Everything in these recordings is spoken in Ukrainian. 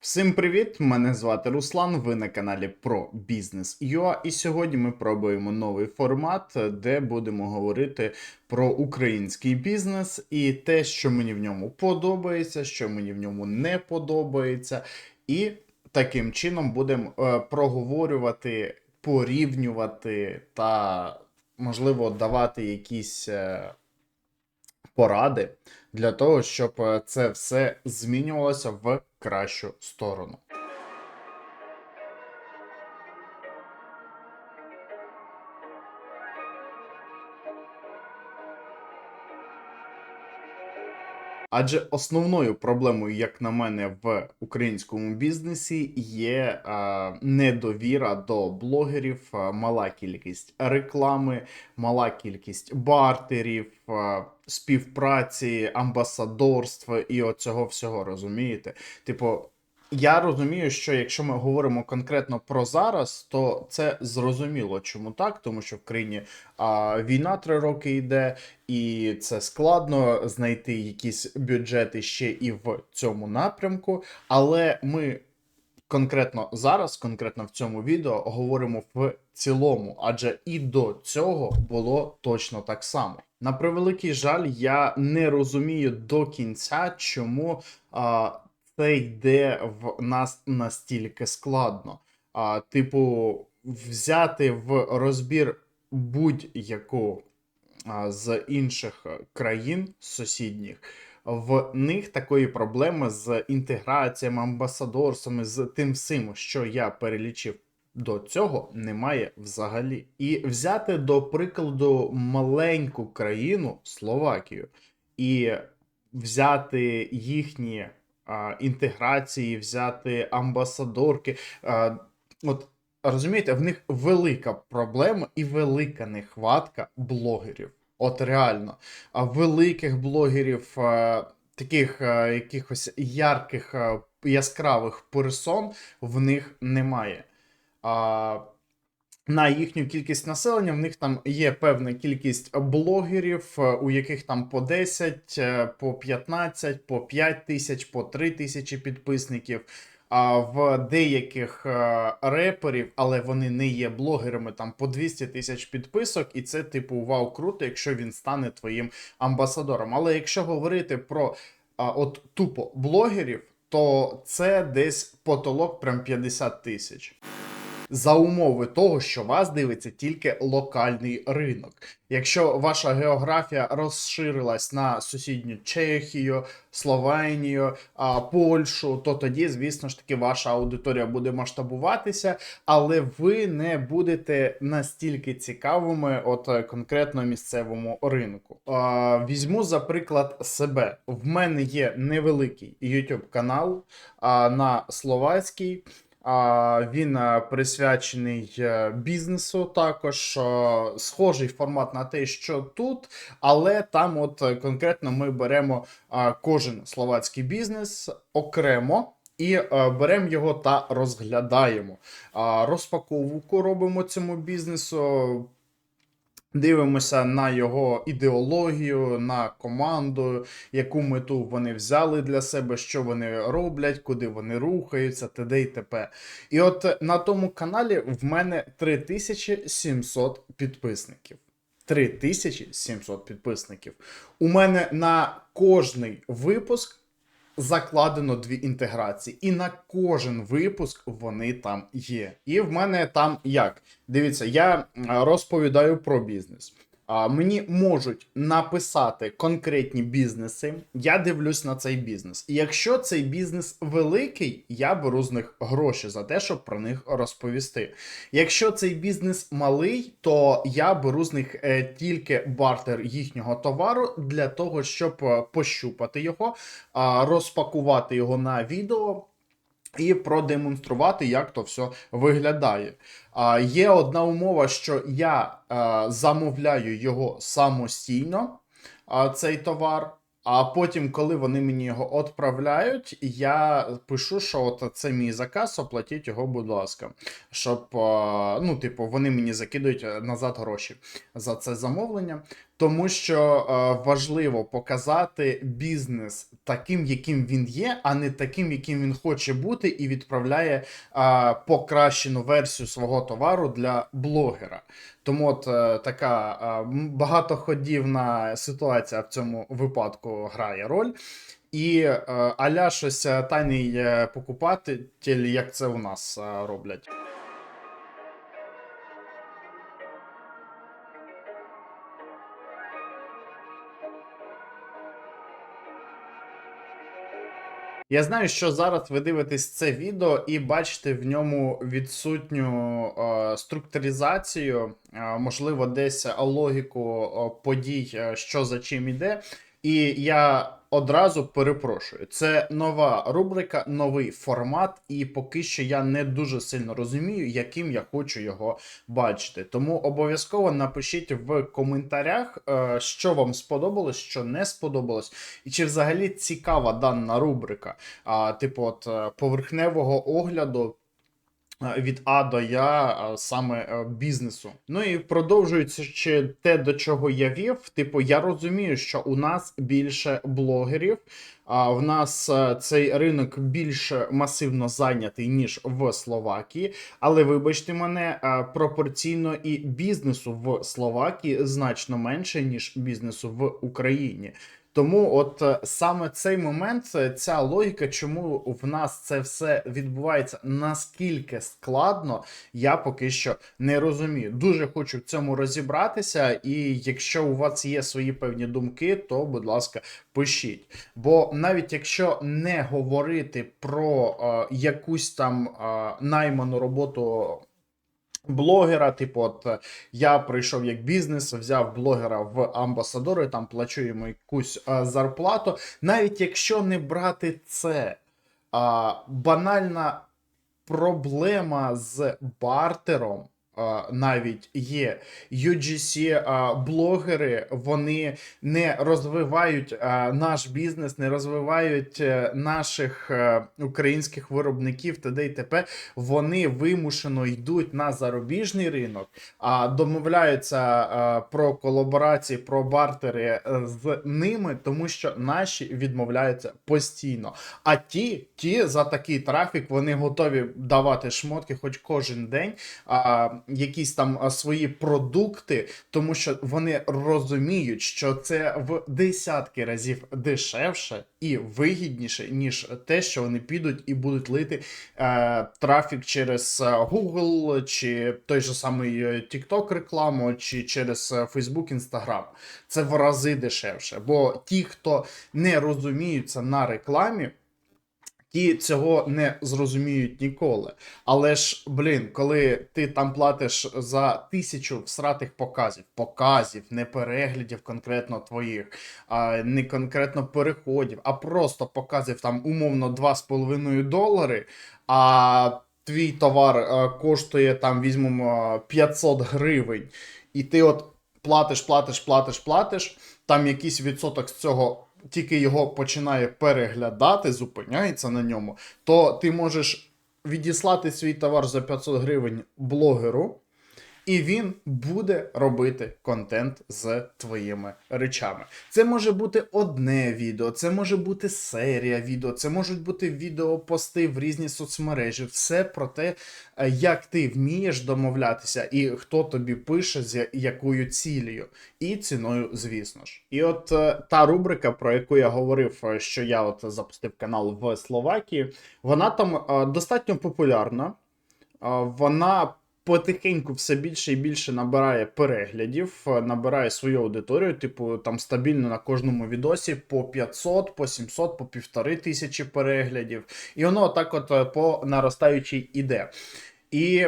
Всім привіт! Мене звати Руслан. Ви на каналі про бізнес UA. І сьогодні ми пробуємо новий формат, де будемо говорити про український бізнес і те, що мені в ньому подобається, що мені в ньому не подобається. І таким чином будемо е, проговорювати, порівнювати та, можливо, давати якісь. е, поради для того, щоб е, це все змінювалося в кращу сторону. Адже основною проблемою, як на мене, в українському бізнесі є е, недовіра до блогерів, е, мала кількість реклами, мала кількість бартерів, е, співпраці, амбасадорства і оцього всього, розумієте? Типу, я розумію, що якщо ми говоримо конкретно про зараз, то це зрозуміло, чому так, тому що в країні а, війна три роки йде, і це складно знайти якісь бюджети ще і в цьому напрямку. Але ми конкретно зараз, конкретно в цьому відео, говоримо в цілому, адже і до цього було точно так само. На превеликий жаль, я не розумію до кінця, чому а, це йде в нас настільки складно. А, типу, взяти в розбір будь-яку з інших країн сусідніх. В них такої проблеми з інтеграціями, амбасадорствами, з тим всім, що я перелічив до цього, немає взагалі. І взяти до прикладу маленьку країну Словакію і взяти їхні інтеграції, взяти амбасадорки. От розумієте, в них велика проблема і велика нехватка блогерів. От реально, а великих блогерів, таких якихось ярких, яскравих персон в них немає. А, на їхню кількість населення в них там є певна кількість блогерів, е, у яких там по 10, е, по 15, по 5 тисяч, по 3 тисячі підписників. А в деяких е, реперів, але вони не є блогерами, там по 200 тисяч підписок, і це типу вау, круто, якщо він стане твоїм амбасадором. Але якщо говорити про от тупо блогерів, то це десь потолок прям 50 тисяч за умови того, що вас дивиться тільки локальний ринок. Якщо ваша географія розширилась на сусідню Чехію, Словенію, Польщу, то тоді, звісно ж таки, ваша аудиторія буде масштабуватися, але ви не будете настільки цікавими, от е, конкретно місцевому ринку. Візьму за приклад себе. В мене є невеликий YouTube канал на словацький. Він е, присвячений е, бізнесу також. Схожий формат на те, що тут, але там, от е, конкретно, ми беремо кожен словацький бізнес окремо. І е, беремо його та розглядаємо. Е, розпаковку робимо цьому бізнесу, Дивимося на його ідеологію, на команду, яку мету вони взяли для себе, що вони роблять, куди вони рухаються, т.д. і т.п. І от на тому каналі в мене 3700 підписників. 3700 підписників. У мене на кожний випуск закладено дві інтеграції, і на кожен випуск вони там є. І в мене там як? Дивіться, я розповідаю про бізнес. Мені можуть написати конкретні бізнеси. Я дивлюсь на цей бізнес. І якщо цей бізнес великий, я беру з них гроші за те, щоб про них розповісти. Якщо цей бізнес малий, то я беру з них е, тільки бартер їхнього товару для того, щоб е, пощупати його, розпакувати його на відео. І продемонструвати, як то все виглядає. А, Є одна умова, що я а, замовляю його самостійно, цей товар. А потім, коли вони мені його відправляють, я пишу, що от це мій заказ, оплатіть його, будь ласка. Щоб, ну, типу, вони мені закидують назад гроші за це замовлення. Тому що е, важливо показати бізнес таким, яким він є, а не таким, яким він хоче бути, і відправляє е, покращену версію свого товару для блогера. Тому от е, така е, багатоходівна ситуація в цьому випадку грає роль. І е, аля щось е, тайний е, покупатель, як це у нас е, роблять. Я знаю, що зараз ви дивитесь це відео і бачите в ньому відсутню е, структуризацію, е, можливо, десь логіку е, подій, е, що за чим іде. І я одразу перепрошую. Це нова рубрика, новий формат, і поки що я не дуже сильно розумію, яким я хочу його бачити. Тому обов'язково напишіть в коментарях, е, що вам сподобалось, що не сподобалось, і чи взагалі цікава дана рубрика, типу, от е, поверхневого огляду. Від А до Я саме е, бізнесу. Ну і продовжуючи ще те, до чого я вів. Типу, я розумію, що у нас більше блогерів, а в нас е, цей ринок більш масивно зайнятий, ніж в Словакії. Але вибачте мене, е, пропорційно і бізнесу в Словакії значно менше, ніж бізнесу в Україні. Тому, от е, саме цей момент, е, ця логіка, чому в нас це все відбувається наскільки складно, я поки що не розумію. Дуже хочу в цьому розібратися, і якщо у вас є свої певні думки, то будь ласка, пишіть. Бо навіть якщо не говорити про е, якусь там е, найману роботу. Блогера, типу, от е, я прийшов як бізнес, взяв блогера в амбасадори, там плачу йому якусь а, зарплату. Навіть якщо не брати це, а, банальна проблема з бартером. Навіть є UGC блогери, вони не розвивають наш бізнес, не розвивають е, наших е, українських виробників т.д. і т.п. Вони вимушено йдуть на зарубіжний ринок, а домовляються про колаборації, про бартери е, з ними, тому що наші відмовляються постійно. А ті, ті за такий трафік, вони готові давати шмотки, хоч кожен день, якісь там свої продукти, тому що вони розуміють, що це в десятки разів дешевше і вигідніше, ніж те, що вони підуть і будуть лити е, трафік через е, Google, чи той же самий е, TikTok рекламу, чи через е, Facebook, Instagram. Це в рази дешевше. Бо ті, хто не розуміються на рекламі, ті цього не зрозуміють ніколи. Але ж, блін, коли ти там платиш за тисячу всратих показів, показів, не переглядів конкретно твоїх, а не конкретно переходів, а просто показів там умовно 2,5 долари, а твій товар е, коштує там, візьмемо 500 гривень, і ти от платиш, платиш, платиш, платиш, там якийсь відсоток з цього тільки його починає переглядати, зупиняється на ньому, то ти можеш відіслати свій товар за 500 гривень блогеру, і він буде робити контент з твоїми речами. Це може бути одне відео, це може бути серія відео, це можуть бути відео, пости в різні соцмережі. Все про те, е, як ти вмієш домовлятися, і хто тобі пише, з якою цілею, і ціною, звісно ж. І от е, та рубрика, про яку я говорив, е, що я от запустив канал в Словакії, вона там достатньо популярна. Вона потихеньку все більше і більше набирає переглядів, е, набирає свою аудиторію, типу там стабільно на кожному відосі по 500, по 700, по півтори тисячі переглядів. І воно так от е, по наростаючій іде. І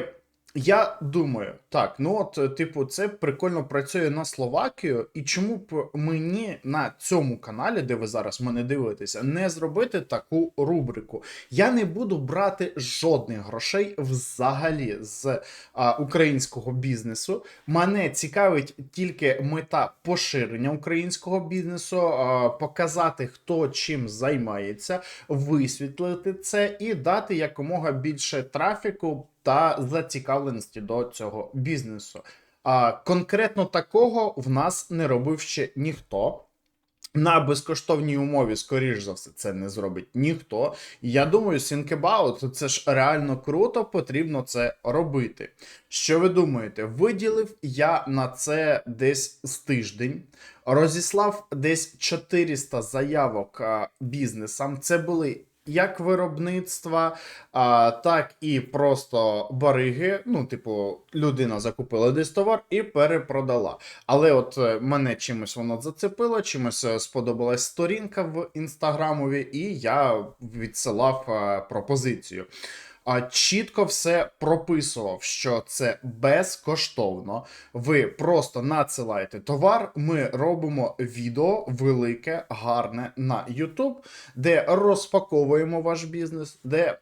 я думаю, так, ну от, е, типу, це прикольно працює на Словакію, і чому б мені на цьому каналі, де ви зараз мене дивитеся, не зробити таку рубрику? Я не буду брати жодних грошей взагалі з а, українського бізнесу. Мене цікавить тільки мета поширення українського бізнесу, а, показати, хто чим займається, висвітлити це і дати якомога більше трафіку та зацікавленості до цього бізнесу. А конкретно такого в нас не робив ще ніхто. На безкоштовній умові, скоріш за все, це не зробить ніхто. Я думаю, about, це ж реально круто, потрібно це робити. Що ви думаєте? Виділив я на це десь з тиждень, розіслав десь 400 заявок бізнесам. Це були як виробництва, а, так і просто бариги. Ну, типу, людина закупила десь товар і перепродала. Але от е, мене чимось воно зацепило, чимось е, сподобалась сторінка в інстаграмові, і я відсилав е, пропозицію. А чітко все прописував, що це безкоштовно. Ви просто надсилаєте товар. Ми робимо відео велике, гарне на YouTube, де розпаковуємо ваш бізнес, де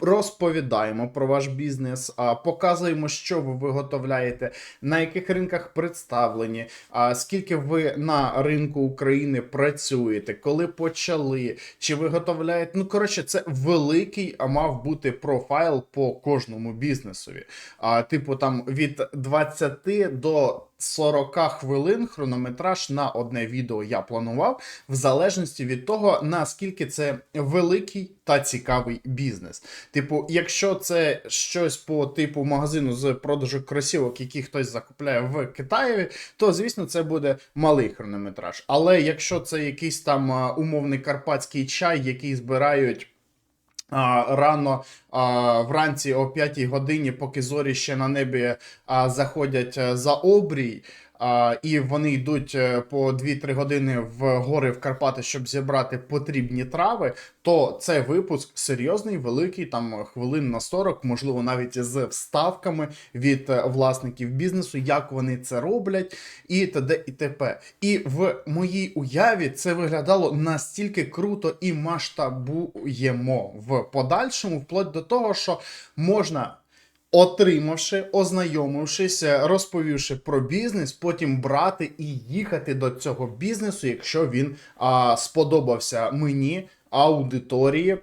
розповідаємо про ваш бізнес, показуємо, що ви виготовляєте, на яких ринках представлені, скільки ви на ринку України працюєте, коли почали, чи виготовляєте. Ну, коротше, це великий а мав бути профайл по кожному бізнесові. Типу, там від 20 до 40 хвилин хронометраж на одне відео я планував, в залежності від того, наскільки це великий та цікавий бізнес. Типу, якщо це щось по типу магазину з продажу кросівок, які хтось закупляє в Китаєві, то звісно це буде малий хронометраж. Але якщо це якийсь там умовний карпатський чай, який збирають. Рано вранці о 5 годині, поки зорі ще на небі заходять е, за обрій, і вони йдуть е, по 2-3 години в гори в Карпати, щоб зібрати потрібні трави, то це випуск серйозний, великий, там хвилин на 40, можливо, навіть з вставками від е, власників бізнесу, як вони це роблять, і т.д. і т.п. І в моїй уяві це виглядало настільки круто і масштабуємо в подальшому, вплоть до того, що можна. Отримавши, ознайомившись, розповівши про бізнес, потім брати і їхати до цього бізнесу, якщо він а, сподобався мені, аудиторії.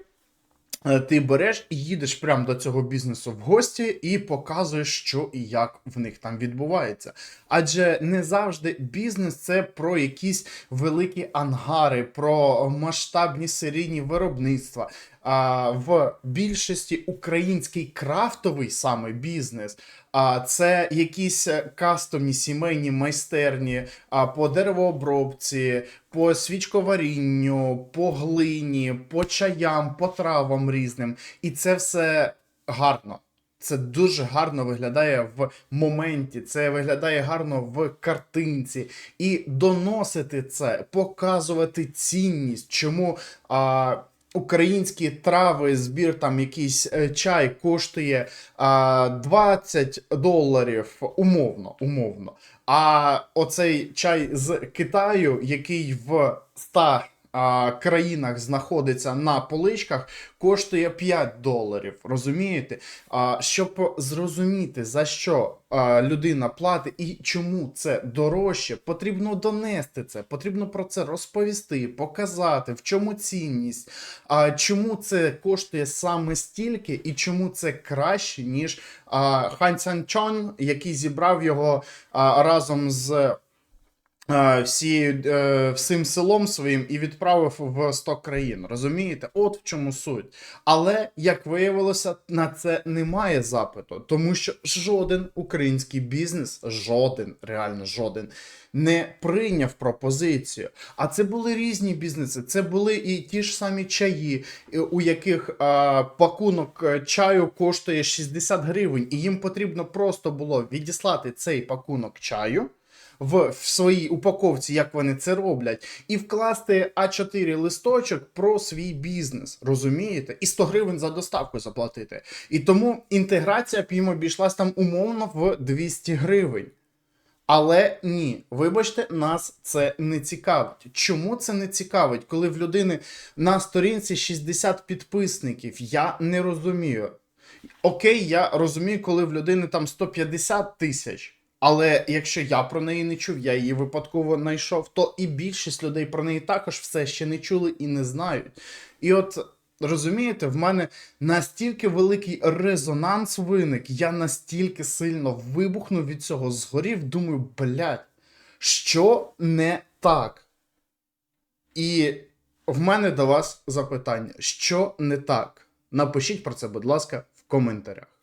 Е, Ти береш і їдеш прямо до цього бізнесу в гості і показуєш, що і як в них там відбувається. Адже не завжди бізнес це про якісь великі ангари, про масштабні серійні виробництва. А в більшості український крафтовий саме бізнес, а це якісь е, кастомні сімейні майстерні а, по деревообробці, по свічковарінню, по глині, по чаям, по травам різним. І це все гарно. Це дуже гарно виглядає в моменті, це виглядає гарно в картинці. І доносити це, показувати цінність, чому а, українські трави, збір там якийсь е, чай коштує а, 20 доларів, умовно, умовно. А оцей чай з Китаю, який в 100 а, країнах знаходиться на поличках, коштує 5 доларів. Розумієте? А, щоб зрозуміти, за що а, людина платить і чому це дорожче, потрібно донести це, потрібно про це розповісти, показати, в чому цінність, а, чому це коштує саме стільки, і чому це краще, ніж а, Хан Цян Чон, який зібрав його а, разом з. Е, Всі, е, всім селом своїм і відправив в 100 країн. Розумієте? От в чому суть. Але як виявилося, на це немає запиту, тому що жоден український бізнес, жоден, реально жоден, не прийняв пропозицію. А це були різні бізнеси. Це були і ті ж самі чаї, у яких е, пакунок чаю коштує 60 гривень, і їм потрібно просто було відіслати цей пакунок чаю. В, в своїй упаковці, як вони це роблять, і вкласти А4 листочок про свій бізнес, розумієте? І 100 гривень за доставку заплатити. І тому інтеграція б обійшлась там умовно в 200 гривень. Але ні, вибачте, нас це не цікавить. Чому це не цікавить, коли в людини на сторінці 60 підписників? Я не розумію. Окей, я розумію, коли в людини там 150 тисяч. Але якщо я про неї не чув, я її випадково знайшов, то і більшість людей про неї також все ще не чули і не знають. І от Розумієте, в мене настільки великий резонанс виник, я настільки сильно вибухнув від цього, згорів, думаю, блядь, що не так? І в мене до вас запитання: що не так? Напишіть про це, будь ласка, в коментарях.